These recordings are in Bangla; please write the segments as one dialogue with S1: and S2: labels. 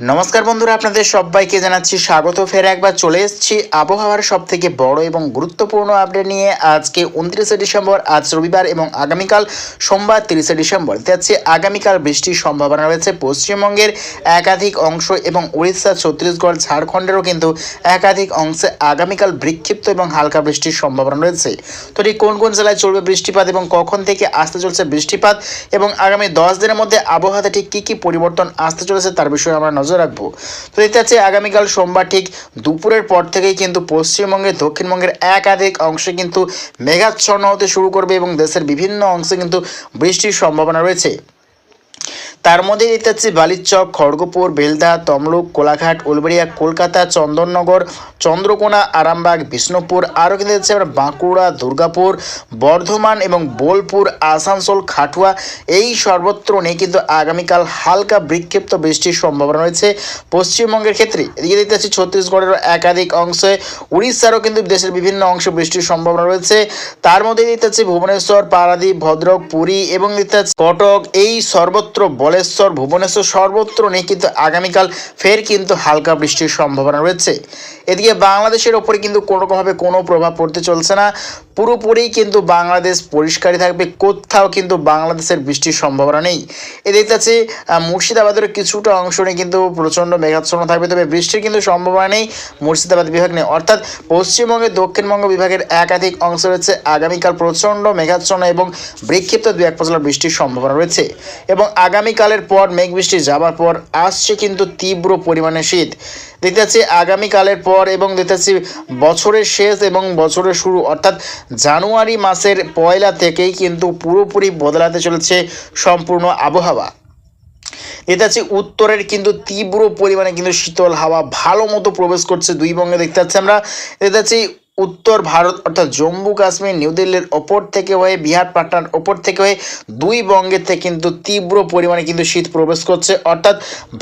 S1: নমস্কার বন্ধুরা, আপনাদের সবাইকে জানাচ্ছি স্বাগত। ফের একবার চলে এসেছি আবহাওয়ার সব থেকে বড় এবং গুরুত্বপূর্ণ আপডেট নিয়ে আজকে উনত্রিশে ডিসেম্বর, আজ রবিবার এবং আগামীকাল সোমবার তিরিশে ডিসেম্বর। যাচ্ছে আগামীকাল বৃষ্টির সম্ভাবনা রয়েছে পশ্চিমবঙ্গের একাধিক অংশ এবং উড়িষ্যা ছত্তিশগড়, ঝাড়খণ্ডেরও কিন্তু একাধিক অংশে আগামীকাল বিক্ষিপ্ত এবং হালকা বৃষ্টির সম্ভাবনা রয়েছে। তো ঠিক কোন কোন জেলায় চলবে বৃষ্টিপাত এবং কখন থেকে আসতে চলছে বৃষ্টিপাত এবং আগামী দশ দিনের মধ্যে আবহাওয়াতে ঠিক কী কী পরিবর্তন আসতে চলেছে তার বিষয়ে আমরা নজর রাখব। তো দেখতে পাচ্ছি আগামীকাল সোমবার ঠিক দুপুরের পর থেকেই কিন্তু পশ্চিমবঙ্গের, দক্ষিণবঙ্গের একাধিক অংশে কিন্তু মেঘাচ্ছন্ন হতে শুরু করবে এবং দেশের বিভিন্ন অংশে কিন্তু বৃষ্টির সম্ভাবনা রয়েছে। তার মধ্যে দেখতে বালিচক খড়গপুর, বেলদা, তমলুক, কোলাঘাট, উলবেড়িয়া, কলকাতা, চন্দননগর, চন্দ্রকোনা, আরামবাগ, বিষ্ণুপুর, আরও কিন্তু দেখছি আমরা বাঁকুড়া, দুর্গাপুর, বর্ধমান এবং বোলপুর, আসানসোল, খাটুয়া। এই সর্বত্র নেই কিন্তু আগামীকাল হালকা বিক্ষিপ্ত বৃষ্টির সম্ভাবনা রয়েছে। পশ্চিমবঙ্গের ক্ষেত্রে এদিকে দেখতে পাচ্ছি ছত্তিশগড়েরও একাধিক অংশে, উড়িষ্যারও কিন্তু দেশের বিভিন্ন অংশে বৃষ্টির সম্ভাবনা রয়েছে। তার মধ্যে দেখতে পাচ্ছি ভুবনেশ্বর, পারাদ্বীপ, ভদ্রক, পুরী এবং দেখতে পাচ্ছি কটক। এই সর্বত্র বলেশ্বর, ভুবনেশ্বর সর্বত্র নেই, কিন্তু আগামীকাল ফের কিন্তু হালকা বৃষ্টির সম্ভাবনা রয়েছে। এদিকে বাংলাদেশের ওপরে কিন্তু কোনোরকমভাবে কোনো প্রভাব পড়তে চলছে না। পুরোপুরি কিন্তু বাংলাদেশ পরিষ্কারই থাকবে, কোথাও কিন্তু বাংলাদেশের বৃষ্টির সম্ভাবনা নেই। এ দেখতে পাচ্ছি মুর্শিদাবাদের কিছুটা অংশ নিয়ে কিন্তু প্রচণ্ড মেঘাচ্ছন্ন থাকবে, তবে বৃষ্টির কিন্তু সম্ভাবনা নেই মুর্শিদাবাদ বিভাগ নেই অর্থাৎ পশ্চিমবঙ্গের দক্ষিণবঙ্গ বিভাগের একাধিক অংশ রয়েছে, আগামীকাল প্রচণ্ড মেঘাচ্ছন্ন এবং বিক্ষিপ্ত দু এক পশলা বৃষ্টির সম্ভাবনা রয়েছে। এবং আগামীকালের পর মেঘ বৃষ্টি যাবার পর আসছে কিন্তু তীব্র পরিমাণে শীত। দেখতে পাচ্ছি আগামীকালের পর এবং দেখতে পাচ্ছি বছরের শেষ এবং বছরের শুরু, অর্থাৎ জানুয়ারি মাসের পয়লা থেকেই কিন্তু পুরোপুরি বদলাতে চলেছে সম্পূর্ণ আবহাওয়া। এটা হচ্ছে উত্তরের কিন্তু তীব্র পরিমাণে কিন্তু শীতল হাওয়া ভালো মতো প্রবেশ করছে দুই বঙ্গে। দেখতে পাচ্ছি আমরা এটা হচ্ছে উত্তর ভারত অর্থাৎ জম্মু কাশ্মীর, নিউ দিল্লির ওপর থেকে হয়ে, বিহার, পাটনার ওপর থেকে হয়ে দুই বঙ্গের থেকে কিন্তু তীব্র পরিমাণে কিন্তু শীত প্রবেশ করছে। অর্থাৎ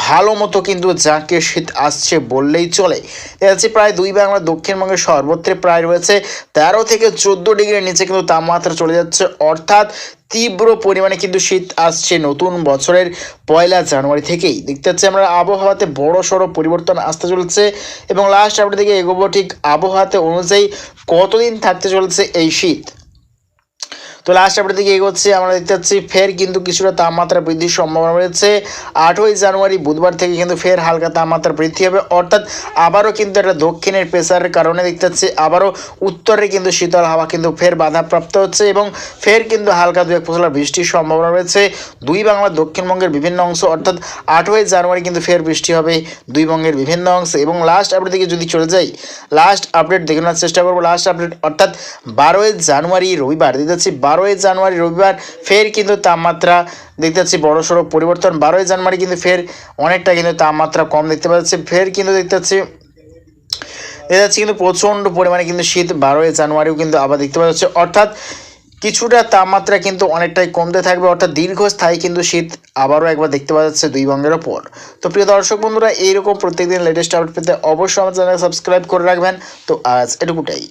S1: ভালো মতো কিন্তু যাকে শীত আসছে বললেই চলে। এসে প্রায় দুই বাংলা দক্ষিণবঙ্গের সর্বত্রে প্রায় রয়েছে তেরো থেকে চোদ্দ ডিগ্রির নিচে কিন্তু তাপমাত্রা চলে যাচ্ছে। অর্থাৎ তীব্র পরিমাণে কিন্তু শীত আসছে নতুন বছরের পয়লা জানুয়ারি থেকেই। দেখতে পাচ্ছি আমরা আবহাওয়াতে বড় সড়ো পরিবর্তন আসতে চলেছে এবং লাস্ট আপডেট দেখি এগোবো ঠিক আবহাওয়াতে অনুযায়ী কতদিন থাকতে চলেছে এই শীত? তো লাস্ট আপডেট দিকে এগোচ্ছে, আমরা দেখতে পাচ্ছি ফের কিন্তু কিছুটা তাপমাত্রা বৃদ্ধির সম্ভাবনা রয়েছে। আটই জানুয়ারি বুধবার থেকে কিন্তু ফের হালকা তাপমাত্রা বৃদ্ধি হবে। অর্থাৎ আবারও কিন্তু একটা দক্ষিণের প্রেসারের কারণে দেখতে পাচ্ছি আবারও উত্তরে কিন্তু শীতল হাওয়া কিন্তু ফের বাধাপ্রাপ্ত হচ্ছে এবং ফের কিন্তু হালকা দু এক ফসলা বৃষ্টির সম্ভাবনা রয়েছে। দুই বাংলা দক্ষিণবঙ্গের বিভিন্ন অংশ, অর্থাৎ আটই জানুয়ারি কিন্তু ফের বৃষ্টি হবে দুই বঙ্গের বিভিন্ন অংশে। এবং লাস্ট আপডেট দিকে যদি চলে যাই লাস্ট আপডেট দেখে নেওয়ার চেষ্টা করব। লাস্ট আপডেট অর্থাৎ বারোই জানুয়ারি রবিবার, দেখতে পাচ্ছি বারোই জানুয়ারি রবিবার ফের কিন্তু তাপমাত্রা দেখতে পাচ্ছি বড় সড়ো পরিবর্তন। বারোই জানুয়ারি কিন্তু ফের অনেকটা কিন্তু তাপমাত্রা কম দেখতে পাচ্ছি। ফের কিন্তু দেখতে পাচ্ছি, দেখা যাচ্ছে কিন্তু প্রচণ্ড পরিমাণে কিন্তু শীত বারোই জানুয়ারিও কিন্তু আবার দেখতে পাওয়া যাচ্ছে। অর্থাৎ কিছুটা তাপমাত্রা কিন্তু অনেকটাই কমতে থাকবে, অর্থাৎ দীর্ঘস্থায়ী কিন্তু শীত আবারও একবার দেখতে পাওয়া যাচ্ছে দুই বঙ্গের ওপর। তো প্রিয় দর্শক বন্ধুরা, এইরকম প্রত্যেকদিন লেটেস্ট আপডেট পেতে অবশ্যই আমার চ্যানেল সাবস্ক্রাইব করে রাখবেন। তো আজ এটুকুটাই।